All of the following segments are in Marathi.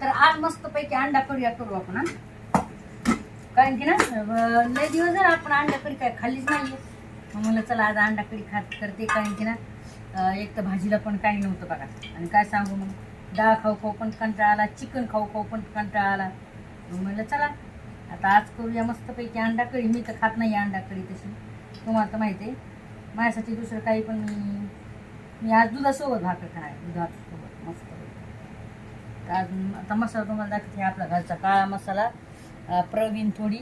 तर आज मस्तपैकी अंडा करूया करू आपण हा. कारण की ना लय दिवस झाला आपण अंडा कडी काय खाल्लीच नाहीये. मग म्हणलं चला आज अंडा कडी खात करते कारण की ना एक तर भाजीला पण काही नव्हतं बघा. आणि काय सांगू मग? डाळ खाऊ खाऊ पण कंटाळा आला चिकन खाऊ खाऊ पण कंटाळा आला. मग म्हणलं चला आता आज करूया मस्तपैकी अंडा कढी मी तर खात नाही अंडा कढी तशी. तुम्हाला तर माहिती आहे. माझ्यासाठी दुसरं काही पण मी मी आज दुधासोबत भाकर खाय दुधासोबत मस्त तर आज आता मसाला तुम्हाला दाखवते. हे आपला घरचा काळा मसाला प्रवीण थोडी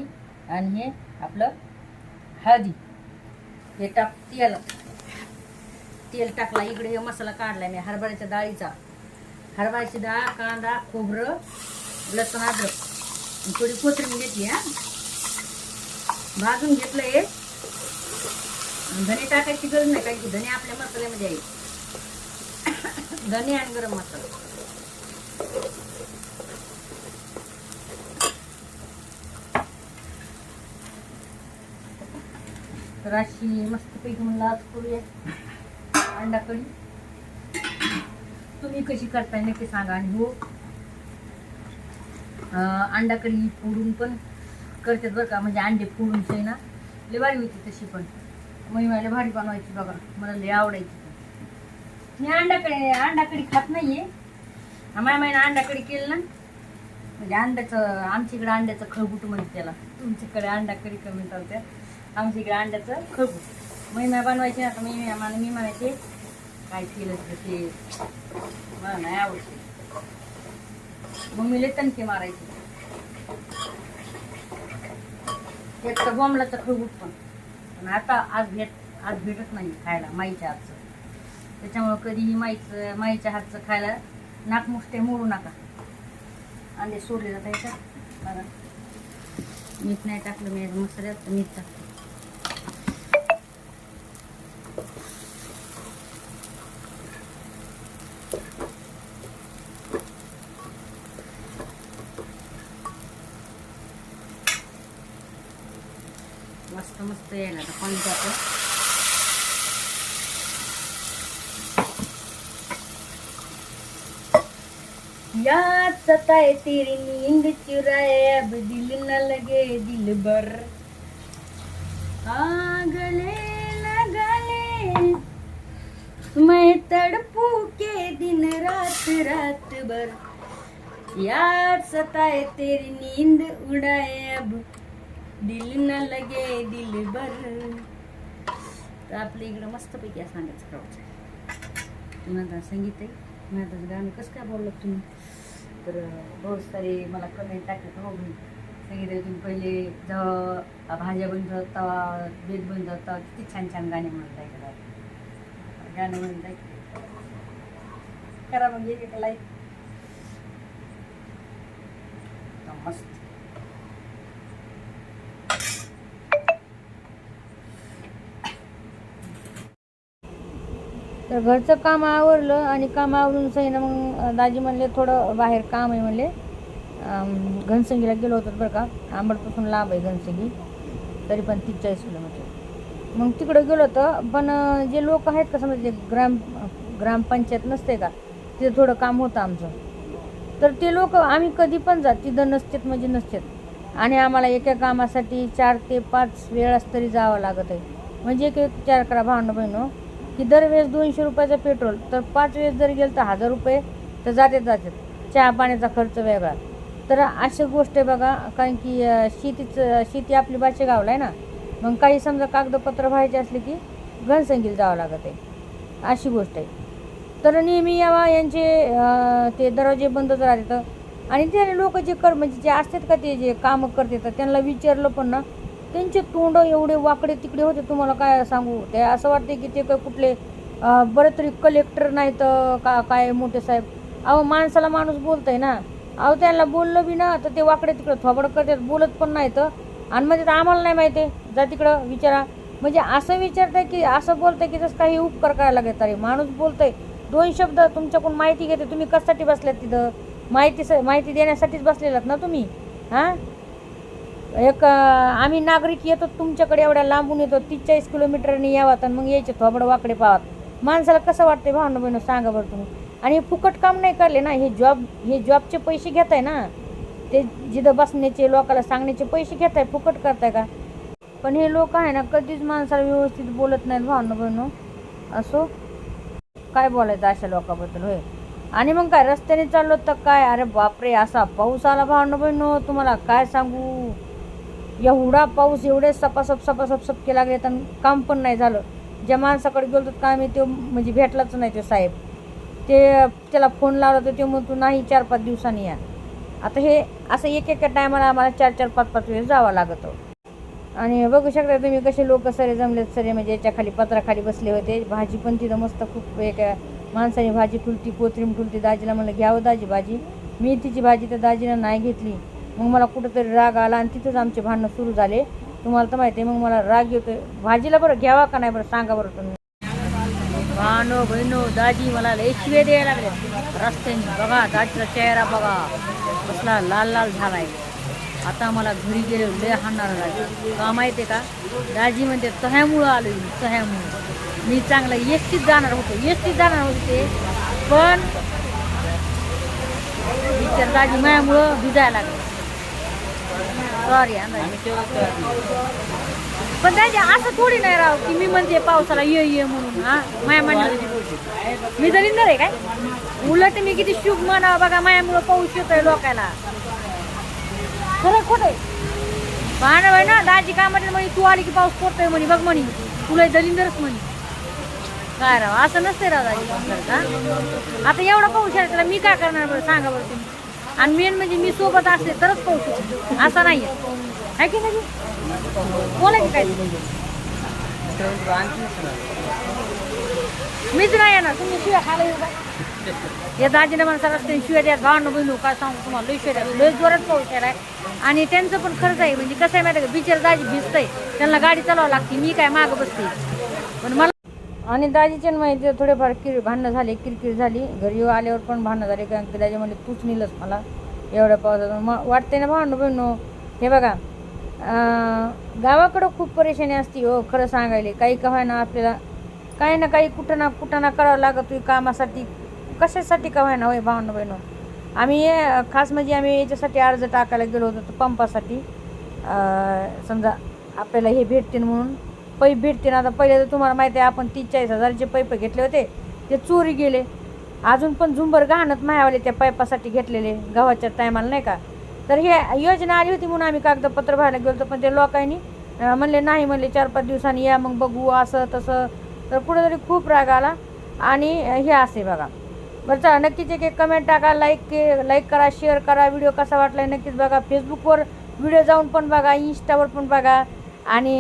आणि हे आपलं हळदी. हे टाक तेल. तेल टाकला इकडे हे मसाला काढला मी. हरभऱ्याच्या डाळीचा. हरभऱ्याची डाळ कांदा खोबरं लसूण अद्रक. थोडी कोथरीन घेतली हा. भाजून घेतलं हे. धने टाकायची गरज नाही कारण की धने आपल्या मसाल्यामध्ये आहे धने आणि गरम मसाला. तर अशी मस्तपैकी म्हणलं आज करूया अंडा कढी. तुम्ही कशी करताय नक्की सांगा आणि हो. अंडा कढी फोडून पण करतात बरं का. म्हणजे अंडे फोडून से ना लय भारी होती तशी पण. महिमाला मला भारी बनवायची बघा. मला लय आवडायची मी अंडा कडे अंडा कढी खात नाहीये. आम्हाला महिना अंडा कढी केलं ना म्हणजे अंड्याचं आमच्याकडे अंड्याचं खळबुट म्हणते त्याला. तुमच्याकडे अंडा कढी कमी चालतं आमच्या इकडे अंड्याचं खळबुट. महिमा बनवायची ना मी मला मी म्हणायचे काय केलं तर ते? मला नाही आवडते मग मी तणके मारायचे. एक तर बॉम्बलाचं खळबुट पण पण आता आज भेट आज भेटत नाही खायला माईच्या हातचं. त्याच्यामुळं कधीही माईचं माईच्या हातचं खायला नाकमुष्टे मोडू नका. अंडे सोडले जातात याच्यात. बघा मीठ नाही टाकलं मी मसाल्यात मीठ टाकलं. मस्त मस्त यायला आता पाणी जातं. याद सताए तेरी नींद चुराए अब दिल न लगे दिल भर. आ गले लगा ले मैं तड़पू के दिन रात रात भर. याद सताए तेरी नींद उड़ाए अब दिल न लगे दिल भर। तर आपल्या इकडं मस्तपैकी असं सांगायचं क्राऊड तुम्ही आता संगीत आहे. मी आता गाणं कसं काय बोललं तुम्ही? तर बहुत सारे मला कमेंट टाकले तर हो मी सांगितलं तुम्ही पहिले जेव्हा भाज्या बनतात तेव्हा बेद किती छान छान गाणे म्हणत आहे करा करा लाईक मस्त. तर घरचं काम आवरलं आणि काम आवरून सईनं मग दाजी म्हणले थोडं बाहेर काम आहे म्हणले. घनसंगीला गेलो होतो बरं का आंबडपासून लांब आहे घनसंगी. तरी पण तीस चाळीस किलोमीटर. मग तिकडं गेलो होतं पण जे लोक आहेत का समजा जे ग्राम ग्रामपंचायत नसते का तिथं थोडं काम होतं आमचं. तर ते लोक आम्ही कधी पण जात तिथं नसतेत म्हणजे नसतेत. आणि आम्हाला एका कामासाठी चार ते पाच वेळास तरी जावं लागत आहे म्हणजे एक एक चार करा भावना बहिणो की दरवेळेस दोनशे रुपयाचं पेट्रोल तर पाच वेळेस जर गेलं तर हजार रुपये तर जाते जातात चहा पाण्याचा खर्च वेगळा. तर अशी गोष्ट आहे बघा कारण की शेतीचं शेती आपली बाचेगावला आहे ना मग काही समजा कागदपत्र व्हायचे असले की घनसंगीला जावं लागत आहे. अशी गोष्ट आहे. तर नेहमी यावा यांचे ते दरवाजे बंदच राहतात. आणि ते लोक जे कर म्हणजे जे असतात का ते जे कामं करतात त्यांना विचारलं पण ना त्यांचे तोंड एवढे वाकडे तिकडे होते तुम्हाला काय सांगू? ते असं वाटते की ते काय कुठले बरं तरी कलेक्टर नाही तर का काय मोठे साहेब. अहो माणसाला माणूस बोलतंय ना. अहो त्यांना बोललं बी ना तर ते वाकडे तिकडं थोबड करतात बोलत पण नाही तर आणि म्हणजे तर आम्हाला नाही माहिती. आहे जा तिकडं विचारा. म्हणजे असं विचारतंय की असं बोलतंय की जसं काही उपकार करायला लागेल अरे माणूस बोलतंय. दोन शब्द तुमच्याकडून माहिती घेते. तुम्ही कशासाठी बसल्यात तिथं? माहिती स माहिती देण्यासाठीच बसलेलात ना तुम्ही? हां? एक आम्ही नागरिक येतो तुमच्याकडे एवढ्या लांबून येतो तीस चाळीस किलोमीटरनी यावात आणि मग यायचे थोबड वाकडे पावात माणसाला कसं वाटते भावना बहिणं सांगा बरं तुम्ही. आणि हे फुकट काम नाही करले ना हे जॉब हे जॉबचे पैसे घेत आहे ना ते जिथं बसण्याचे लोकाला सांगण्याचे पैसे घेत आहे फुकट करताय का? पण हे लोक आहे ना कधीच माणसाला व्यवस्थित बोलत नाहीत भावना बहिणं. असो काय बोलायचं अशा लोकांबद्दल होय. आणि मग काय रस्त्याने चाललो तर काय? अरे बापरे असा पाऊस आला भावना बहिणं तुम्हाला काय सांगू? एवढा पाऊस एवढे सपासप सपासप सपके लागले तर काम पण नाही झालं. ज्या माणसाकडे गेलो तर काम आहे तो म्हणजे भेटलाच नाही तो साहेब. ते त्याला फोन लावला तर ते म्हणतो नाही चार पाच दिवसांनी या. आता हे असं एक एका टायमाला आम्हाला चार चार पाच पाच वेळेस जावं लागत. आणि बघू शकता तुम्ही कसे लोक सरे जमलेत सरे म्हणजे याच्याखाली पत्राखाली बसले होते. भाजी पण तिथं मस्त खूप एक माणसाने भाजी ठुलती कोथरीम ठुलती दाजीला म्हणलं घ्यावं हो दाजी भाजी. मेथीची भाजी तर दाजीनं नाही घेतली. मग मला कुठंतरी राग आला आणि तिथंच आमचे भांडणं सुरू झाले. तुम्हाला तर माहिती आहे मग मला राग येतोय. भाजीला बरं घ्यावा का नाही बरं सांगा बरं तुम्ही. भानो बहिणो दाजी मला लय शिवे द्यायला लागले रस्त्याने बघा दाजीचा चेहरा बघा. कसला लाल लाल झालाय. आता मला घरी गेले लय हाणणार लागले का माहिती आहे का? दाजी म्हणते तह्यामुळं आलो मी तह्यामुळं मी चांगलं एसटीत जाणार होतो एसटीत जाणार होते. पण विचार दाजी मायामुळं भिजायला लागले. सॉरी पण दाजी असं थोडी नाही राव की मी म्हणते पावसाला ये ये म्हणून हा? माया म्हणणं मी दलिंदर आहे काय? उलट मी किती शुभ म्हणावं बघा मायामुळं पाऊस येतोय लोकायला. खरं खोट आहे. पाहणं ना दाजी काय म्हणते म्हणे तू आली की पाऊस पडतोय म्हणे बघ म्हणे. तुला दलिंदरच म्हणे. काय राव असं नसते राव दाजी का आता एवढा पाऊस आहे त्याला मी काय करणार बरं? सांगा बरं तुम्ही. आणि मेन म्हणजे मी सोबत असले तरच पाहू येतो असा नाही आहे की नाही? बोला की काय? मीच नाही येणार. तुम्ही शिव्या खायला येऊ का या दाजीने माणसा असते शिव्या द्या भावनं बहिणू काय सांगू तुम्हाला? लई शिव्या लई जोरात पाऊस आहे आणि त्यांचं पण खर्च आहे म्हणजे कसं आहे माहिती का? बिचार दाजी भिजतंय. त्यांना गाडी चालवावं लागते. मी काय मागं बसते? पण मला आणि दाजीच्या माहिती थोडेफार किर भांडणं झाले किरकिर झाली. घरी आल्यावर पण भांडणं झाले कारण की दाजी म्हणजे तूच नेलंस मला एवढ्या पावसात. मग वाटते ना भांडणं बहिणू हे बघा गावाकडं खूप परेशानी असते हो खरं सांगायला. काही का ना आपल्याला काही ना काही कुठं ना कुठं ना करावं लागत कामासाठी. कशासाठी का व्हायना होय भावना बहिणू आम्ही खास म्हणजे आम्ही याच्यासाठी अर्ज टाकायला गेलो होतो तर पंपासाठी. समजा आपल्याला हे भेटतील म्हणून. पैप भेटतील. आता पहिले तर तुम्हाला माहिती आहे आपण तीस चाळीस हजारचे पैप घेतले होते. ते चोरी गेले. अजून पण झुंबर गहाणत मायावाले त्या पैपासाठी घेतलेले गव्हाच्या टायमाला नाही का? तर हे योजना आली होती म्हणून आम्ही कागदपत्र भरायला गेलो होतो पण ते लोकांनी म्हणले नाही म्हणले चार पाच दिवसांनी या मग बघू असं तसं. तर कुठेतरी खूप राग आला. आणि हे असे बघा. बरं चला नक्कीच एक एक कमेंट टाका लाईक के लाईक करा शेअर करा. व्हिडिओ कसा वाटला नक्कीच बघा. फेसबुकवर व्हिडिओ जाऊन पण बघा इंस्टावर पण बघा. आणि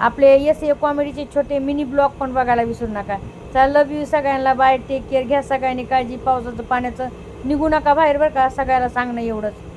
आपले एस ए कॉमेडीचे छोटे मिनी ब्लॉग पण बघायला विसरू नका. चला लव यू सगळ्यांना. बाय टेक केअर घ्या सगळ्यांनी काळजी. पावसाचं पाण्याचं. निघू नका बाहेर बरं का. सगळ्याला सांगणं एवढंच.